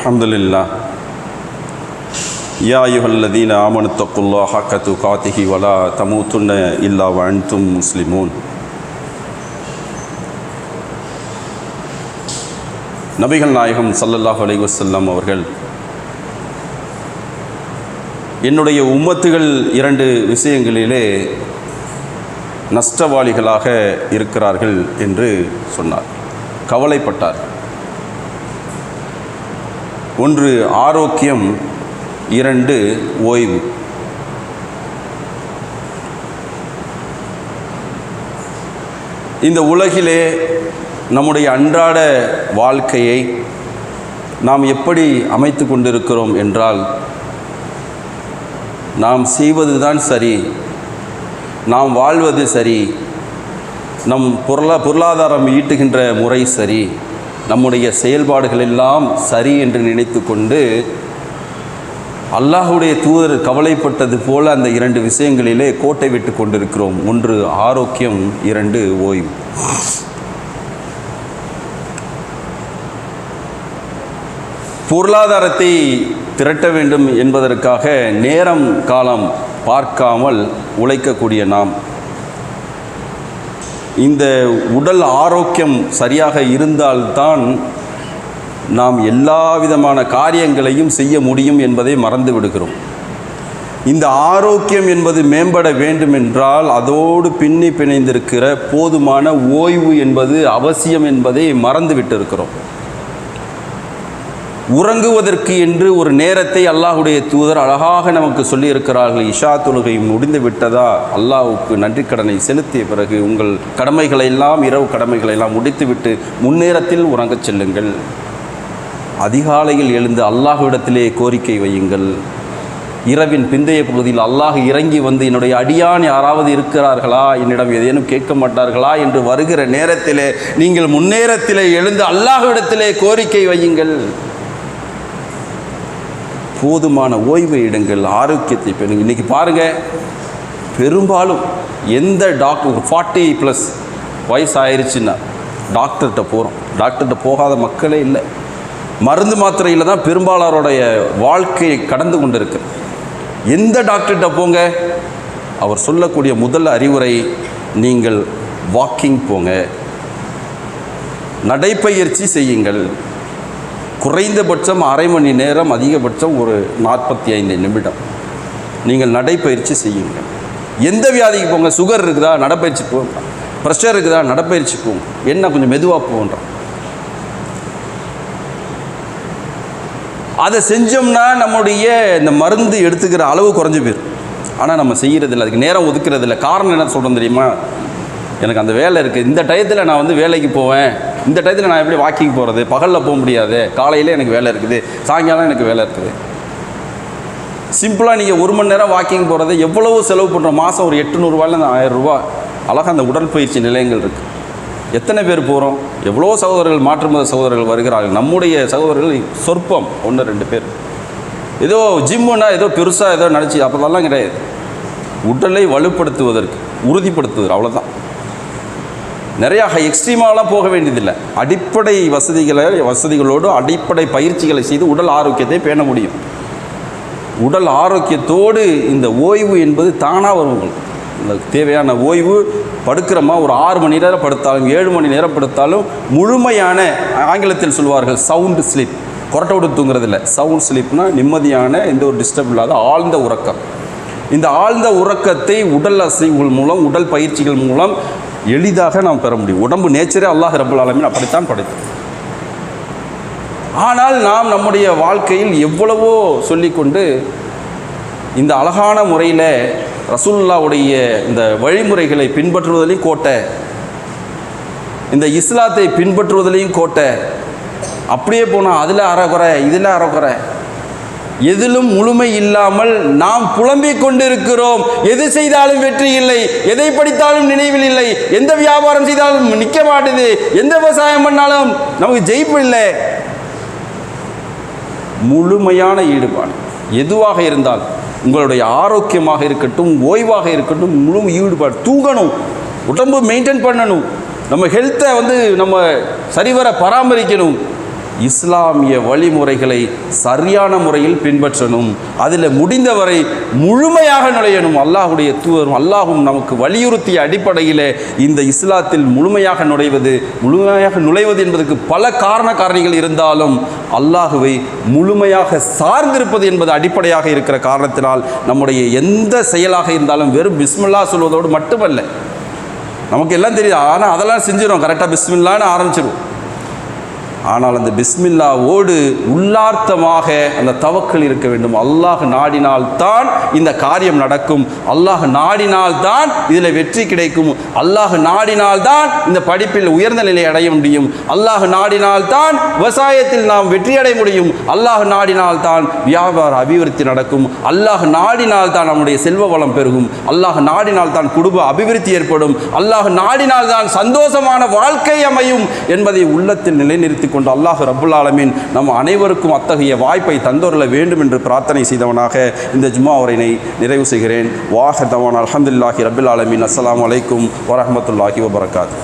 الحمد لله يا أيها الذين آمنوا اتقوا الله حق تقاته ولا تموتن إلا وأنتم مسلمون நபிகள் நாயகம் ஸல்லல்லாஹு அலைஹி வஸல்லம் அவர்கள் என்னுடைய உம்மத்துகள் இரண்டு விஷயங்களிலே நஷ்டவாளிகளாக இருக்கிறார்கள் என்று சொன்னார் கவலைப்பட்டார் ஒன்று ஆரோக்கியம் இரண்டு ஓய்வு. இந்த உலகிலே நம்முடைய அன்றாட வாழ்க்கையை நாம் எப்படி அமைத்து கொண்டிருக்கிறோம் என்றால் நாம் செய்வதுதான் சரி நாம் வாழ்வது சரி நம் பொருளா பொருளாதாரம் ஈட்டுகின்ற முறை சரி நம்முடைய செயல்பாடுகள் எல்லாம் சரி என்று நினைத்து கொண்டு அல்லாஹுடைய தூதர் கவலைப்பட்டது போல அந்த இரண்டு விஷயங்களிலே கோட்டை விட்டு கொண்டிருக்கிறோம். ஒன்று ஆரோக்கியம் இரண்டு ஓய்வு. பொருளாதாரத்தை திரட்ட வேண்டும் என்பதற்காக நேரம் காலம் பார்க்காமல் உழைக்கக்கூடிய நாம். இந்த உடல் ஆரோக்கியம் சரியாக இருந்தால்தான் நாம் எல்லா விதமான காரியங்களையும் செய்ய முடியும் என்பதை மறந்து விடுகிறோம். இந்த ஆரோக்கியம் என்பது மேம்பட வேண்டுமென்றால் அதோடு பின்னி பிணைந்திருக்கிற போதுமான ஓய்வு என்பது அவசியம் என்பதை மறந்து விட்டிருக்கிறோம். உறங்குவதற்கு என்று ஒரு நேரத்தை அல்லாஹுடைய தூதர் அழகாக நமக்கு சொல்லியிருக்கிறார்கள். இஷா தொழுகை முடிந்து விட்டதா? அல்லாஹுக்கு நன்றி கடனை செலுத்திய பிறகு உங்கள் கடமைகளை எல்லாம் இரவு கடமைகளை எல்லாம் முடித்துவிட்டு முன்னேரத்தில் உறங்கச் செல்லுங்கள். அதிகாலையில் எழுந்து அல்லாஹ்விடத்திலே கோரிக்கை வையுங்கள். இரவின் பிந்தைய பகுதியில் அல்லாஹ் இறங்கி வந்து என்னுடைய அடியான் யாராவது இருக்கிறார்களா? என்னிடம் ஏதேனும் கேட்க மாட்டார்களா? என்று வருகிற நேரத்திலே நீங்கள் முன்னேரத்திலே எழுந்து அல்லாஹ்விடத்திலே கோரிக்கை வையுங்கள். போதுமான ஓய்வு எடுங்கள் ஆரோக்கியத்தை பெறுங்க. இன்றைக்கி பாருங்கள் பெரும்பாலும் எந்த டாக்டர் ஃபார்ட்டி ப்ளஸ் வயசு ஆயிடுச்சுன்னா டாக்டர்கிட்ட போகிறோம் டாக்டர்கிட்ட போகாத மக்களே இல்லை. மருந்து மாத்திரையில் தான் பெரும்பாலாரோடைய வாழ்க்கை கடந்து கொண்டு இருக்கு எந்த டாக்டர்கிட்ட போங்க அவர் சொல்லக்கூடிய முதல் அறிவுரை நீங்கள் வாக்கிங் போங்க. நடைப்பயிற்சி செய்யுங்கள். குறைந்தபட்சம் அரை மணி நேரம் அதிகபட்சம் ஒரு நாற்பத்தி ஐந்து நிமிடம். நீங்கள் நடைப்பயிற்சி செய்யுங்கள் எந்த வியாதிக்கு போங்க? சுகர் இருக்குதா? நடைப்பயிற்சி போங்க ப்ரெஷர் இருக்குதா? நடைப்பயிற்சி போங்க என்ன கொஞ்சம் மெதுவாக போன்றோம் அதை செஞ்சோம்னா நம்முடைய இந்த மருந்து எடுத்துக்கிற அளவு குறைஞ்சி போயிடும் ஆனால் நம்ம செய்கிறதில்ல அதுக்கு நேரம் ஒதுக்கிறதில்ல. காரணம் என்ன சொல்கிறோம் தெரியுமா? எனக்கு அந்த வேலை இருக்குது இந்த டயத்தில் நான் வந்து வேலைக்கு போவேன். இந்த டயத்தில் நான் எப்படி வாக்கிங் போகிறது பகலில் போக முடியாது. காலையில் எனக்கு வேலை இருக்குது. சாயங்காலம் எனக்கு வேலை இருக்குது. சிம்பிளாக நீங்கள் ஒரு மணி நேரம் வாக்கிங் போகிறது எவ்வளவு செலவு பண்ணுறோம் மாதம் ஒரு எட்டுநூறுவாயிலேருந்து ஆயிரம் ரூபா. அழகாக அந்த உடற்பயிற்சி நிலையங்கள் இருக்குது எத்தனை பேர் போகிறோம் எவ்வளோ சகோதரர்கள் மாற்றுமத சகோதரர்கள் வருகிறார்கள்? நம்முடைய சகோதரர்கள் சொற்பம் ஒன்று ரெண்டு பேர். ஏதோ ஜிம்முன்னா ஏதோ பெருசாக ஏதோ நினச்சி அப்போதெல்லாம் கிடையாது. உடலை வலுப்படுத்துவதற்கு உறுதிப்படுத்துவது அவ்வளோதான் நிறையா எக்ஸ்ட்ரீமாலாம் போக வேண்டியதில்லை. அடிப்படை வசதிகளை வசதிகளோடு அடிப்படை பயிற்சிகளை செய்து உடல் ஆரோக்கியத்தை பேண முடியும். உடல் ஆரோக்கியத்தோடு இந்த ஓய்வு என்பது தானாக வரும் உங்களுக்கு. இந்த தேவையான ஓய்வு படுக்கிறோமா ஒரு ஆறு மணி நேரம் படுத்தாலும் ஏழு மணி நேரம் படுத்தாலும் முழுமையான ஆங்கிலத்தில் சொல்வார்கள் சவுண்டு ஸ்லீப் கொரட்டை விட்டு தூங்குறதில்ல. சவுண்ட் ஸ்லீப்னா நிம்மதியான எந்த ஒரு டிஸ்டர்ப் இல்லாத ஆழ்ந்த உறக்கம். இந்த ஆழ்ந்த உறக்கத்தை உடல் அசைவுகள் மூலம் உடல் பயிற்சிகள் மூலம் எளிதாக நாம் பெற முடியும். உடம்பு நேச்சரே அல்லாஹ் ரபுல் ஆலமின் அப்படித்தான் படைத்தோம் ஆனால் நாம் நம்முடைய வாழ்க்கையில் எவ்வளவோ சொல்லிக்கொண்டு இந்த அழகான முறையில் ரசூல்லாவுடைய இந்த வழிமுறைகளை பின்பற்றுவதிலையும் கோட்டை இந்த இஸ்லாத்தை பின்பற்றுவதிலையும் கோட்டை அப்படியே போனால் அதில் அறகுறை இதில் அறகுறை எதிலும் முழுமை இல்லாமல் நாம் புலம்பிக் கொண்டிருக்கிறோம். எது செய்தாலும் வெற்றி இல்லை. எதை படித்தாலும் நினைவில் இல்லை. எந்த வியாபாரம் செய்தாலும் நிற்க மாட்டுது. எந்த விவசாயம் பண்ணாலும் நமக்கு ஜெயிப்பு இல்லை. முழுமையான ஈடுபாடு. எதுவாக இருந்தால் உங்களுடைய ஆரோக்கியமாக இருக்கட்டும் ஓய்வாக இருக்கட்டும் முழு ஈடுபாடு தூங்கணும். உடம்பு மெயின்டைன் பண்ணணும். நம்ம ஹெல்த்தை வந்து நம்ம சரிவர பராமரிக்கணும். இஸ்லாமிய வழிமுறைகளை சரியான முறையில் பின்பற்றணும். அதில் முடிந்தவரை முழுமையாக நுழையணும். அல்லாஹுடைய தூதரும் அல்லாஹும் நமக்கு வலியுறுத்திய அடிப்படையில் இந்த இஸ்லாத்தில் முழுமையாக நுழைவது முழுமையாக நுழைவது என்பதற்கு பல காரண காரணிகள் இருந்தாலும் அல்லாஹுவை முழுமையாக சார்ந்திருப்பது என்பது அடிப்படையாக இருக்கிற காரணத்தினால் நம்முடைய எந்த செயலாக இருந்தாலும் வெறும் பிஸ்மில்லா சொல்வதோடு மட்டுமல்ல. நமக்கு எல்லாம் தெரியுது ஆனால் அதெல்லாம் செஞ்சிடும் கரெக்டாக பிஸ்மில்லான்னு ஆரம்பிச்சிடும் ஆனால் அந்த பிஸ்மில்லாவோடு உள்ளார்த்தமாக அந்த தவக்கல் இருக்க வேண்டும். அல்லாஹ் நாடினால் தான் இந்த காரியம் நடக்கும். அல்லாஹ் நாடினால் தான் இதில் வெற்றி கிடைக்கும். அல்லாஹ் நாடினால் தான் இந்த படிப்பில் உயர்ந்த நிலை அடைய முடியும். அல்லாஹ் நாடினால் தான் விவசாயத்தில் நாம் வெற்றி அடைய முடியும். அல்லாஹ் நாடினால் தான் வியாபார அபிவிருத்தி நடக்கும். அல்லாஹ் நாடினால் தான் நம்முடைய செல்வ வளம் பெருகும். அல்லாஹ் நாடினால் தான் குடும்ப அபிவிருத்தி ஏற்படும். அல்லாஹ் நாடினால் தான் சந்தோஷமான வாழ்க்கை அமையும் என்பதை உள்ளத்தில் நிலைநிறுத்தி கொண்டு அல்லாஹ் ரபுல் ஆலமீன் நம் அனைவருக்கும் அத்தகைய வாய்ப்பை தந்தொருள வேண்டும் என்று பிரார்த்தனை செய்தவனாக இந்த ஜும்மா உரையினை நிறைவு செய்கிறேன். வாஹ தவான் அலமதுல்லாஹி ரபுல் ஆலமீன். அஸ்லாம் அலைக்கும் வரமத்துல்லாஹி வபரகாத்.